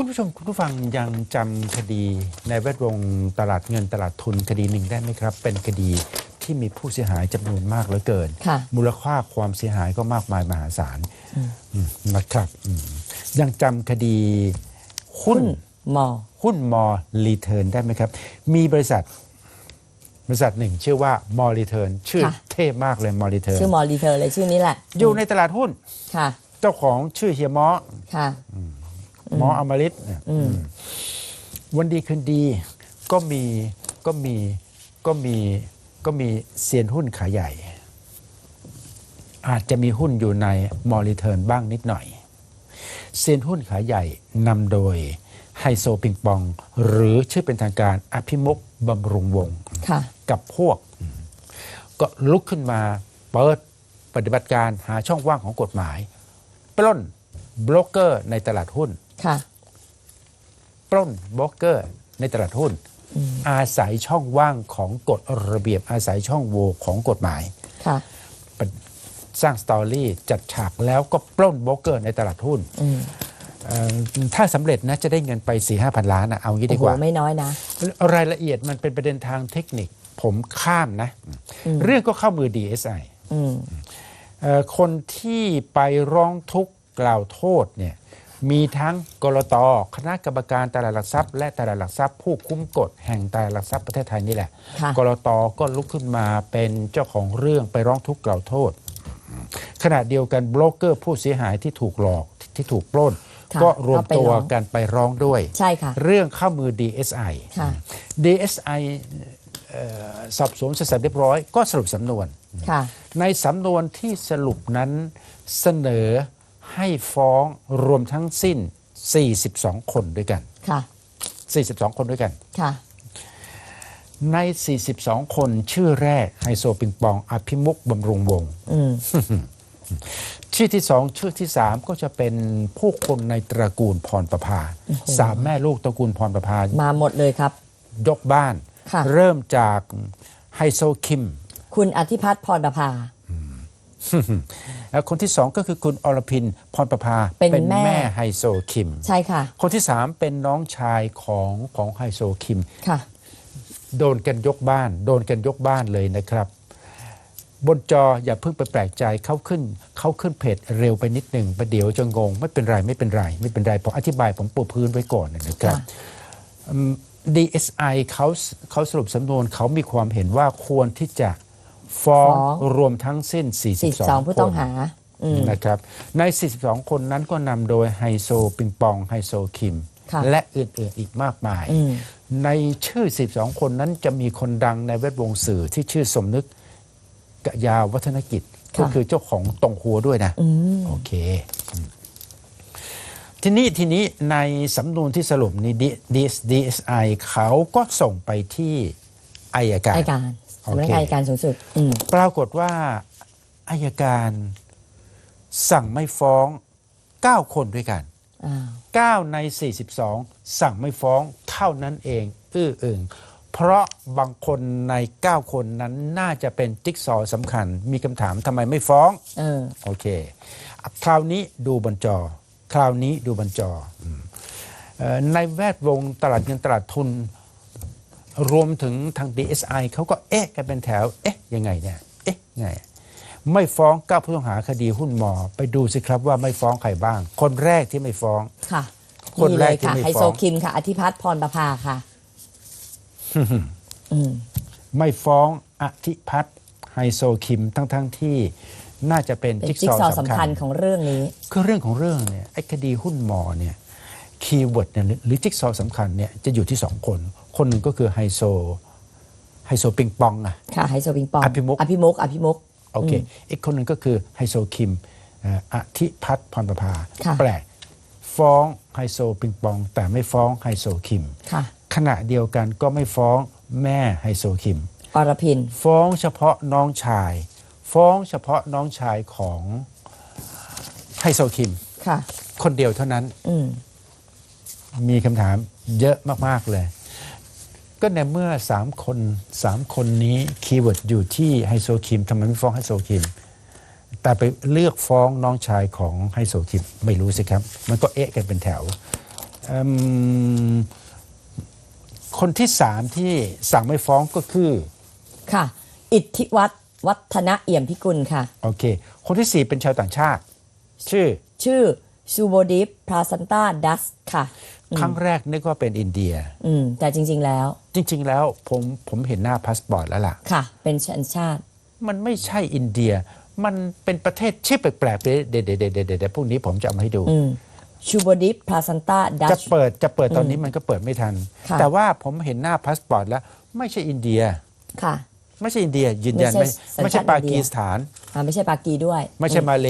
คุณผู้ชมคุณผู้ฟังยังจำคดีในแวดวงตลาดเงินตลาดทุนคดีหนึ่งได้ไหมครับ เป็นคดีที่มีผู้เสียหายจำนวนมากเหลือเกิน ค่ะ มูลค่าความเสียหายก็มากมายมหาศาลอืมนะครับอืมยังจำคดีหุ้น มอ หุ้นมอรีเทิร์นได้ไหมครับ มีบริษัท บริษัทหนึ่งชื่อว่ามอรีเทิร์นชื่อค่ะ เท่มากเลยมอรีเทิร์นชื่อมอรีเธอเลยชื่อนี้แหละอยู่ในตลาดหุ้น ค่ะ เจ้าของชื่อเฮียมอค่ะ หมออมฤตเนี่ยอืมวันดีคืนดีก็มีก็มีก็มีก็มีเซียนหุ้นขายใหญ่ อาจจะมีหุ้นอยู่ในมอริเทิร์นบ้างนิดหน่อย เซียนหุ้นขายใหญ่นำโดยไฮโซปิงปอง หรือชื่อเป็นทางการอภิมุกบำรุงวงศ์ค่ะกับพวก ก็ลุกขึ้นมาเปิดปฏิบัติการหาช่องว่างของกฎหมาย ปล้นบล็อกเกอร์ในตลาดหุ้น ค่ะ ปล้นบล็อกเกอร์ในตลาดหุ้น อาศัยช่องว่างของกฎระเบียบอาศัยช่องโหว่ของกฎหมายค่ะสร้างสตอรี่จัดฉากแล้วก็ปล้นบล็อกเกอร์ในตลาดหุ้นอืมเอ่อถ้าสำเร็จนะจะได้เงินไป4ี่ห้าพันล้านนะเอางี้โอ้ดีโหกว่าไม่น้อยนะ รายละเอียดมันเป็นประเด็นทางเทคนิคผมข้ามนะอืมเรื่องก็เข้ามือ DSI อืมเอ่อคนที่ไปร้องทุกข์กล่าวโทษเนี่ย มีทั้งกรตคณะกรรมการตลาดหลักทรัพย์ และตลาดหลักทรัพย์ ผู้คุ้มกฎแห่งตลาดหลักทรัพย์ประเทศไทยนี่แหละ ค่ะกรตก็ลุกขึ้นมาเป็นเจ้าของเรื่องไปร้องทุกข์กล่าวโทษ ขณะเดียวกันบล็อกเกอร์ผู้เสียหายที่ถูกหลอกที่ถูกปล้น ค่ะก็รวมก็ไปตัวร้องกันไปร้องด้วย ใช่ค่ะเรื่องเข้ามือ DSI ค่ะ DSI เอ่อสอบสวนเสร็จเรียบร้อยก็สรุปสำนวน ค่ะ ในสำนวนที่สรุปนั้นเสนอ ให้ฟ้องรวมทั้งสิ้น 42 คนด้วยกันค่ะ42 คนด้วยกันค่ะ ใน 42 คนชื่อแรกไฮโซปิงปอง อภิมุกบำรุงวงศ์อืมชื่อที่สองชื่อที่สามก็จะเป็นผู้คนในตระกูลพรประภาสามแม่ลูกตระกูลพรประภามาหมดเลยครับ ยกบ้าน ค่ะ เริ่มจากไฮโซคิม คุณอธิพัฒน์พรประภา แล้วคนที่สองก็คือคุณอรพินพรประภาเป็นแม่ ไฮโซคิม ใช่ค่ะ คนที่สามเป็นน้องชายของของไฮโซคิม ค่ะ โดนกันยกบ้าน โดนกันยกบ้านเลยนะครับ บนจออย่าเพิ่งไปแปลกใจเขาขึ้นเขาขึ้นเพจเร็วไปนิดหนึ่งประเดี๋ยวจะงง ไม่เป็นไรไม่เป็นไร ไม่เป็นไรผมอธิบายผมปูพื้นไว้ก่อนนะครับค่ะ อืม DSI เขาเขาสรุปสำนวนเขามีความเห็นว่าควรที่จะ ฟ้องฟ้อง รวมทั้งสิ้น 42 42 ผู้ต้องหา อืม นะครับ ใน 42 คนนั้นก็นำโดยไฮโซปิงปอง ไฮโซคิม ค่ะและอื่นๆอีกมากมาย อืม ในชื่อ 12 คนนั้นจะมีคนดังในแวดวงสื่อที่ชื่อสมนึกกะยาวัฒนกิจค่ะก็คือเจ้าของตรงหัวด้วยนะอืมโอเคอืมทีนี้ทีนี้ในสำนวนที่สรุปนี้ DS DSI เขาก็ส่งไปที่อายการ อายการ สำนักโอเคงานอายการสูงสุดอืมปรากฏว่าอายการสั่งไม่ฟ้อง 9 คนด้วยกันอ้าว9ใน 42 สั่งไม่ฟ้องเท่านั้นเองอื้ออึงเพราะบางคนใน 9 คนนั้นน่าจะเป็นจิ๊กซอว์สำคัญ มีคำถามทำไมไม่ฟ้องเออโอเค คราวนี้ดูบนจอ คราวนี้ดูบนจออืมเอ่อในแวดวงตลาดเงินตลาดทุน รวมถึงทาง DSI เขาก็เอ๊ะกันเป็นแถว เอ๊ะยังไงเนี่ยเอ๊ะไงไม่ฟ้องเก้าผู้ต้องหาคดีหุ้นหมอ ไปดูสิครับว่าไม่ฟ้องใครบ้าง คนแรกที่ไม่ฟ้องค่ะ คนแรกเลยที่ค่ะไม่ไฮฟ้โซองคิมค่ะ อธิพัฒน์พรประภาค่ะอืมไม่ฟ้องอธิพัฒน์ไฮโซคิมทั้งทั้งๆที่น่าจะเป็นเป็นจิ๊กจิ๊กซอซอว์ว์สำสำคัคัญญของเรื่องนี้ คือเรื่องของเรื่องเนี่ยไอ้คดีหุ้นหมอเนี่ยคีย์เวิร์ดเนี่ยหรือหรือจิ๊กซอว์สำคัญเนี่ยจะอยู่ที่สองคน คนหนึ่งก็คือไฮโซไฮโซปิงปองอะ ค่ะไฮโซปิงปองอภิมุกอภิมุกอภิมุก โอเค อีกคนหนึ่งก็คือไฮโซคิมเอ่ออธิพัฒน์พรประภา ค่ะ แปลก ฟ้องไฮโซปิงปอง แต่ไม่ฟ้องไฮโซคิม ค่ะ ขณะเดียวกันก็ไม่ฟ้องแม่ไฮโซคิม อรพิน ฟ้องเฉพาะน้องชาย ฟ้องเฉพาะน้องชายของไฮโซคิม ค่ะ คนเดียวเท่านั้นอืม มีคำถามเยอะมาก ๆ เลย ก็ในเมื่อสามคนสามคนนี้คีย์เวิร์ดอยู่ที่ไฮโซคิมทำไมไม่ฟ้องไฮโซคิม แต่ไปเลือกฟ้องน้องชายของไฮโซคิม ไม่รู้สิครับ มันก็เอะกันเป็นแถวเอิ่มคนที่สามที่สั่งไม่ฟ้องก็คือ ค่ะ อิทธิวัฒน์วัฒนะเอี่ยมพิกุลค่ะ โอเค คนที่สี่เป็นชาวต่างชาติ ชื่อ ชื่อซูโบดิฟพราซันตาดัสค่ะ ครั้งแรกนึกว่าเป็นอินเดีย อืมแต่จริง ๆแล้ว จริง ๆ แล้วผมผมเห็นหน้าพาสปอร์ตแล้วล่ะ ค่ะ เป็นสัญชาติ มันไม่ใช่อินเดีย มันเป็นประเทศชื่อแปลกๆเด็ดๆเด็ดๆเด็ดๆเด็ดๆพวกนี้ผมจะเอามาให้ดูอืมชูโบดิฟพราซันตาดัจะสเปิดจะเปิดตอนนี้มันก็เปิดไม่ทัน ค่ะ แต่ว่าผมเห็นหน้าพาสปอร์ตแล้ว ไม่ใช่อินเดีย ค่ะ ไม่ใช่อินเดียยืนยันไม่ไม่ใช่สัญชาติไม่ใช่ปากีสถาน อ่าไม่ใช่ปากีด้วย ไม่ใช่มาเล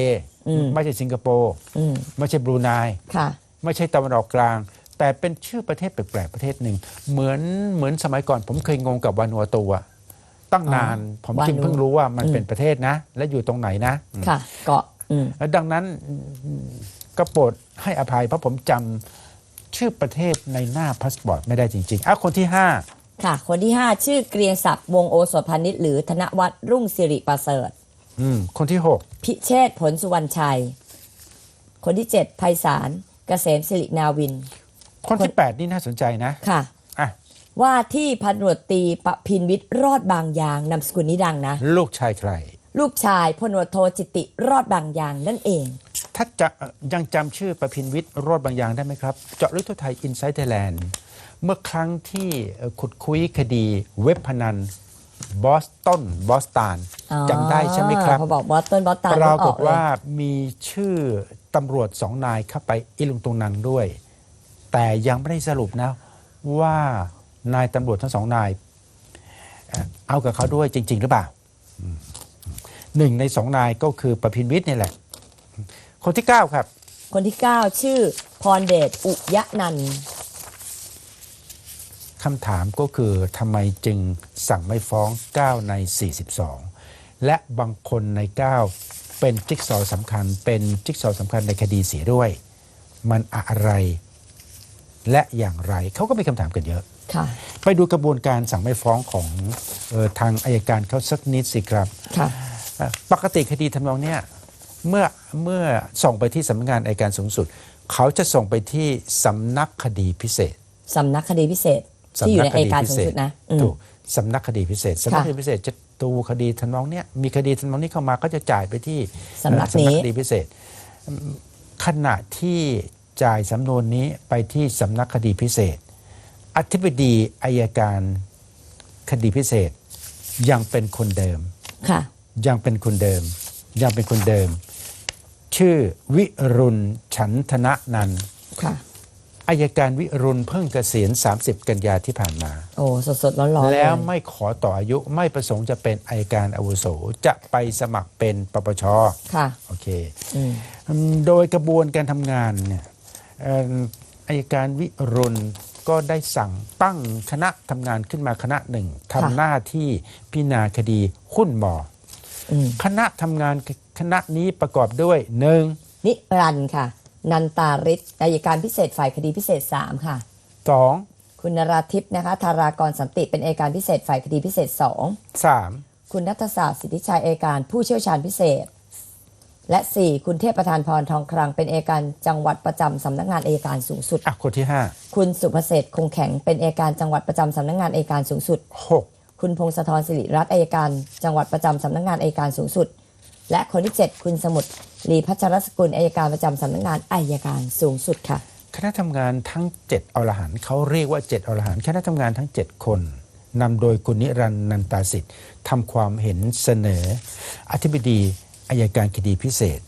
อืม ไม่ใช่สิงคโปร์อืมไม่ใช่บรูไน ค่ะ ไม่ใช่ตะวันออกกลาง แต่เป็นชื่อประเทศแปลกๆประเทศหนึ่งเหมือนเหมือนสมัยก่อน ผมเคยงงกับวานัวตัวตั้งนานผมจึงวานูเพิ่งรู้ว่ามันอืมเป็นประเทศนะ และอยู่ตรงไหนนะค่ะเกาะอืมและดังนั้นก็โปรดให้อภัยเพราะผมจำชื่อประเทศในหน้าพาสปอร์ตไม่ได้จริงๆอะคนที่ห้าค่ะ คนที่5ชื่อเกรียงศักดิ์วงศ์โอสถพานิชหรือธนวัฒน์รุ่งสิริประเสริฐอืมคนที่หกพิเชษฐ์ผลสุวรรณชัย คนที่7ไพศาลเกษมสิรินาวิน คนที่แปดนี่น่าสนใจนะค่ะอะว่าที่พันตำรวจตรีประพินวิทย์รอดบางยางนามสกุลนี้ดังนะ ลูกชายใคร ลูกชายพลตำรวจโทจิตติรอดบางยางนั่นเอง ถ้าจะยังจำชื่อประพินวิทย์โรดบางอย่างได้ไหมครับ เจาะลึกทั่วไทยอินไซต์ไทยแลนด์เมื่อครั้งที่เอ่อขุดคุยคดีเว็บพนันบอสตันบอสตันอ๋อจำได้ใช่ไหมครับ พอบอกบอสตันบอสตันปรากฏนึออเลยว่ามีชื่อตำรวจสองนายเข้าไปอิลุงตุงนังด้วย แต่ยังไม่ได้สรุปนะว่านายตำรวจทั้งสองนาย เอ่อเอากับเขาด้วยจริง ๆ หรือเปล่าอืมหนึ่งในสองนายก็คือประพินวิทย์นี่แหละ คนที่เก้าครับ คนที่9ชื่อพรเดชอุยะนันท์คำถามก็คือทำไมจึงสั่งไม่ฟ้อง 9 ใน 42 และบางคนใน 9 เป็นจิ๊กซอว์สำคัญ เป็นจิ๊กซอว์สำคัญในคดีเสียด้วย มันอะไร และอย่างไรเขาก็มีคำถามกันเยอะค่ะไปดูกระบวนการสั่งไม่ฟ้องของเออทางอายการเขาสักนิดสิครับค่ะเอ่อปกติคดีทำนองเนี้ยเมื่อเมื่อส่งไปที่สำนักงานอายการสูงสุด เขาจะส่งไปที่สำนักคดีพิเศษสำนักคดีพิเศษ ที่อยู่ในอัยการสูงสุดนะอืมถูกสำนักคดีพิเศษสำนักคดีพิเศษจะดูคดีทำนองเนี้ยมีคดีทำนองนี้เข้ามาก็จะจ่ายไปที่สำนักเอ่อนี้คดีพิเศษอืมขณะที่ จ่ายสำนวนนี้ไปที่สำนักคดีพิเศษ อธิบดีอายการคดีพิเศษ ยังเป็นคนเดิมค่ะยังเป็นคนเดิม ยังเป็นคนเดิม ชื่อวิรุณฉันธนะนันท์ค่ะอายการวิรุณเพิ่งเกษียณ 30 กันยาที่ผ่านมา โอ้สดสดๆร้อนร้อนๆแล้วเยไม่ขอต่ออายุไม่ประสงค์จะเป็นอายการอาวุโสจะไปสมัครเป็นปปชค่ะโอเคอืมอืมโดยกระบวนการทำงานเนี่ยเอ่ออายการวิรุณก็ได้สั่งตั้งคณะทำงานขึ้นมาคณะหนึ่งทำหน้าที่พิจารณาคดีหุ้นหมออืมคณะทำงานคณะนี้ประกอบด้วยหนึ่งนิรันดร์ค่ะ นันตาริศอายการพิเศษฝ่ายคดีพิเศษ 3 ค่ะสองคุณนราทิพย์นะคะธารากรสันติเป็นอายการพิเศษฝ่ายคดีพิเศษ2สามคุณนัทศาสตร์สิทธิชัยอายการผู้เชี่ยวชาญพิเศษ และ 4 คุณเทพประธานพรทองคลังเป็นอายการจังหวัดประจำสำนักงานอายการสูงสุด อะคนที่ห้าคุณสุภเศรษฐ์คงแข็งเป็นอายการจังหวัดประจำสำนักงานอายการสูงสุด หกคุณพงศธรสิริรัตน์อายการ จังหวัดประจำสำนักงานอายการสูงสุด และคนที่ 7 คุณสมุทรลีพัชรสกุลอายการประจำสำนักงานอายการสูงสุดค่ะ คณะทำงานทั้งเจ็ดอรหันต์เขาเรียกว่าเจ็ดอรหันต์คณะทำงานทั้งเจ็ดคนนำโดยคุณนิรันดร์นันตาสิทธิ์ทำความเห็นเสนอ อธิบดี อายการคดีพิเศษ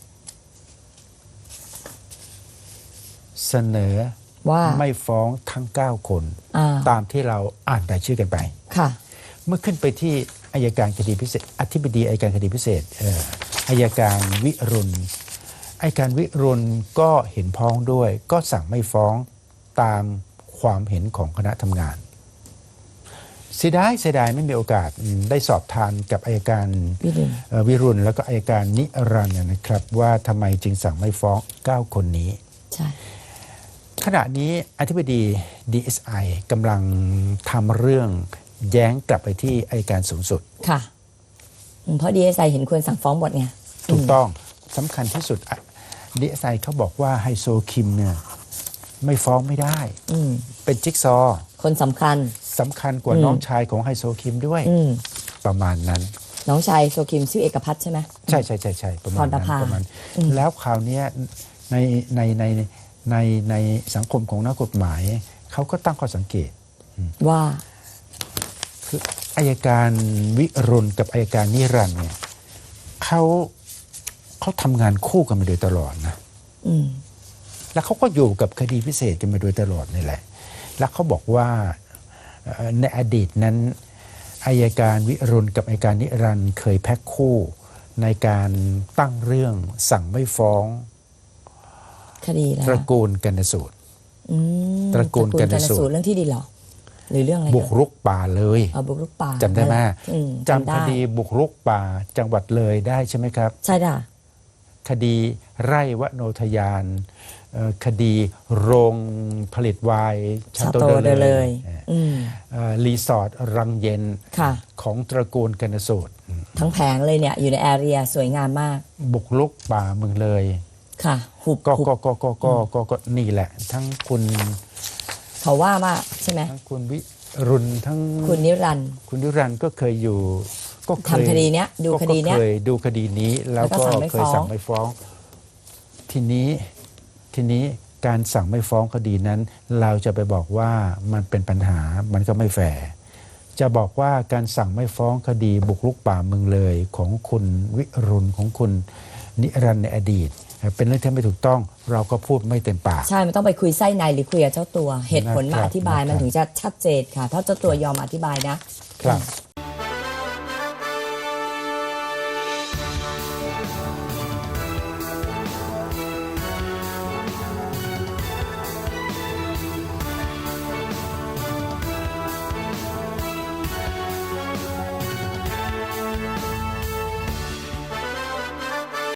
เสนอว่าไม่ฟ้องทั้ง 9 คนอ่าตามที่เราอ่านรายชื่อกันไปค่ะ เมื่อขึ้นไปที่อายการคดีพิเศษ อธิบดีอายการคดีพิเศษเอ่ออายการวิรุณอายการวิรุณก็เห็นพ้องด้วย ก็สั่งไม่ฟ้องตามความเห็นของคณะทำงาน เสียดายเสียดายไม่มีโอกาสอืมได้สอบทานกับอายการวิรุณเอ่อวิรุณแล้วก็อายการนิรันดร์นะครับ ว่าทำไมจึงสั่งไม่ฟ้อง 9 คนนี้ ใช่ ขณะนี้อธิบดี DSI กำลังทำเรื่องแย้งกลับไปที่อายการสูงสุด ค่ะอืมเพราะดีเอสไอเห็นควรสั่งฟ้องหมดไง ถูกต้องสำคัญที่สุดดีเอสไอเขาบอกว่าไฮโซคิมเนี่ยไม่ฟ้องไม่ได้ อืม เป็นจิ๊กซอว์ คนสำคัญ สำคัญกว่าอืมน้องชายของไฮโซคิมด้วยอืมประมาณนั้น น้องชายโซคิมชื่อเอกพัฒน์ใช่ไหม ใช่ใช่ใช่ใช่ประมาณพรนั้นณภาประมาณอืม แล้วคราวเนี้ยในในในในในสังคมของนักกฎหมาย เขาก็ตั้งข้อสังเกต ว่า คืออายการวิรุณกับอายการนิรันดร์เนี่ยเขาเขาทำงานคู่กันมาโดยตลอดนะ อืม แล้วเขาก็อยู่กับคดีพิเศษกันมาโดยตลอดนี่แหละ แล้วเขาบอกว่าเอ่อในอดีตนั้นอายการวิรุณกับอายการนิรันดร์เคยแพ็คคู่ในการตั้งเรื่องสั่งไม่ฟ้องคดีอะไรตระกูลกันสูตรอืมตระกูลกนสูตรเรื่องที่ดินเหรอหรือเรื่องอะไรบุกรุกป่าเลยเอาบุกรุกป่าจำได้ไหมอืมจำคดีบุกรุกป่าจังหวัดเลยได้ใช่ไหมครับ ใช่ด่ะ คดีไร่วโนทยานเอ่อคดีโรงผลิตไวน์ชาชาโตโตเดเดเลเลยยอืมเอ่อรีสอร์ทรังเย็นค่ะของตระกูลกันสูตร ทั้งแผงเลยเนี่ย อยู่ในแอเรียสวยงามมาก บุกลุกป่าเมืองเลยค่ะหุบก็หุบก็ก็ก็ก็ก็ก็นี่แหละ ทั้งคุณเขาว่ามากใช่ไหมทั้งคุณวิรุณทั้งคุณนิรันดร์คุณนิรันดร์ก็เคยอยู่ ก็เคยทำคดีเนี้ยดูก็คดีเนี้ยเคยดูคดีนี้แล้วแล้วก็ก็สั่งไม่เคยฟ้อง สั่งไม่ฟ้อง ทีนี้ทีนี้การสั่งไม่ฟ้องคดีนั้น เราจะไปบอกว่ามันเป็นปัญหามันก็ไม่แฟร์จะบอกว่าการสั่งไม่ฟ้องคดีบุกรุกป่าเมืองเลยของคุณวิรุณของคุณนิรันดร์ในอดีต เป็นเรื่องที่ไม่ถูกต้องเราก็พูดไม่เต็มปาก ใช่ มันต้องไปคุยไส้ในหรือคุยกับเจ้าตัว เหตุผลมานะครับอธิบายมันนะครับถึงจะชัดเจนค่ะ ถ้าเจ้าตัวยอมอธิบายนะ ครับ